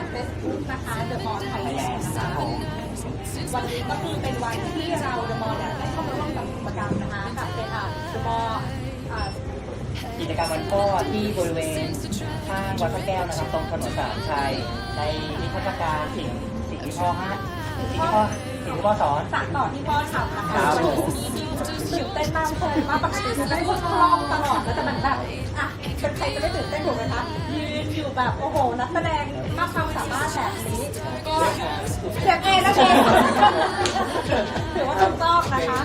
านเฟซบุ๊กนะคะเดอะมอลไทยแลนด์นะคะวันนี้ก็คือเป็นวันที่เราเดอะมอลเนี่ยได้เข้ามาร่วมกับกิจกรรมนะคะกับเป็นอ่าเดอะกิจกรรมวันพ่อที่บริเวณข้างวัดพระแก้วนะครับตรงถนนสามชัยในนิทรรศการสิ่งสิ่งที่พ่อฮะสิ่งที่พ่อสิ่งที่พ่อสอนสานต่อที่พ่อทำนะคะวันนี้ที่ตื่นเต้นมากเลยว่าปกติจะได้ทดลองตลอดแล้วแต่มันแบบอะเป็นใครจะไม่ตื่นเต้นกว่ากัน แบบโอ้โห นักแสดงมากความสามารถแบบนี้ก็เสียงเองนะเองถือว่าถูกต้องนะคะ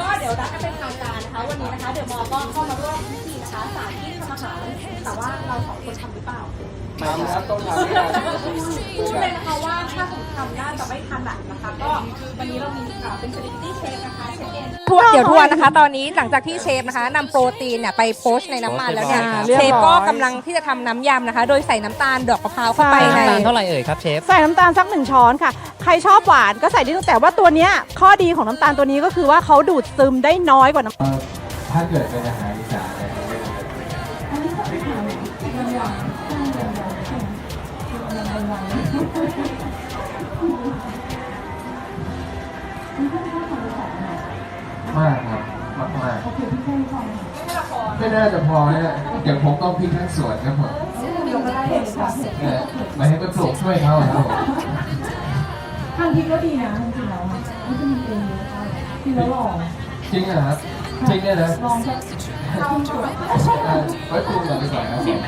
ก็เดี๋ยวรักกันเป็นทางการนะคะ วันนี้นะคะ เดี๋ยวมอก็เข้ามาร่วมพิธีนะคะสารที่ทำอาหารแต่ว่าเราสองคนทำหรือเปล่าทำครับต้องทำพูดเลยนะคะว่าถ้าสมทำได้จะไม่ทันหลักนะคะ ก็วันนี้เรามีอ่าเป็น celebrity chef นะคะเชฟเอ็น ทวนเดี๋ยวทวนนะคะ ตอนนี้หลังจากที่เชฟนะคะนำโปรตีนเนี่ยไปโพสต์ในน้ำมันแล้วเนี่ยเรียบร้อย เชฟก็กำลังที่จะทำน้ำยำนะคะ โดยใส่น้ำตาลดอกมะพร้าวเข้าไปในใช่น้ำตาลเท่าไหร่เอ่ยครับเชฟ ใส่น้ำตาลสักหนึ่งช้อนค่ะ ใครชอบหวานก็ใส่ได้แต่ว่าตัวเนี้ยข้อดีของน้ำตาลตัวนี้ก็คือว่าเขาดูดซึมได้น้อยกว่าน้ำ ถ้าเกิดเป็นอาหารอีสานเนี่ยมันก็จะ มากครับมากมากไม่น่าจะพอเนี่ยอย่างผมต้องพริกทั้งสวนครับผมเนี่ยหมายถึงไปปลูกช่วยเขาอะครับผมทางทีก็ดีนะจริงๆแล้วอะวิตามินเอเยอะมากกินแล้วหล่อจริงเหรอครับจริงเนี่ยนะลองสักลองตรวจเออไว้ปรุงกันดีกว่าครับผม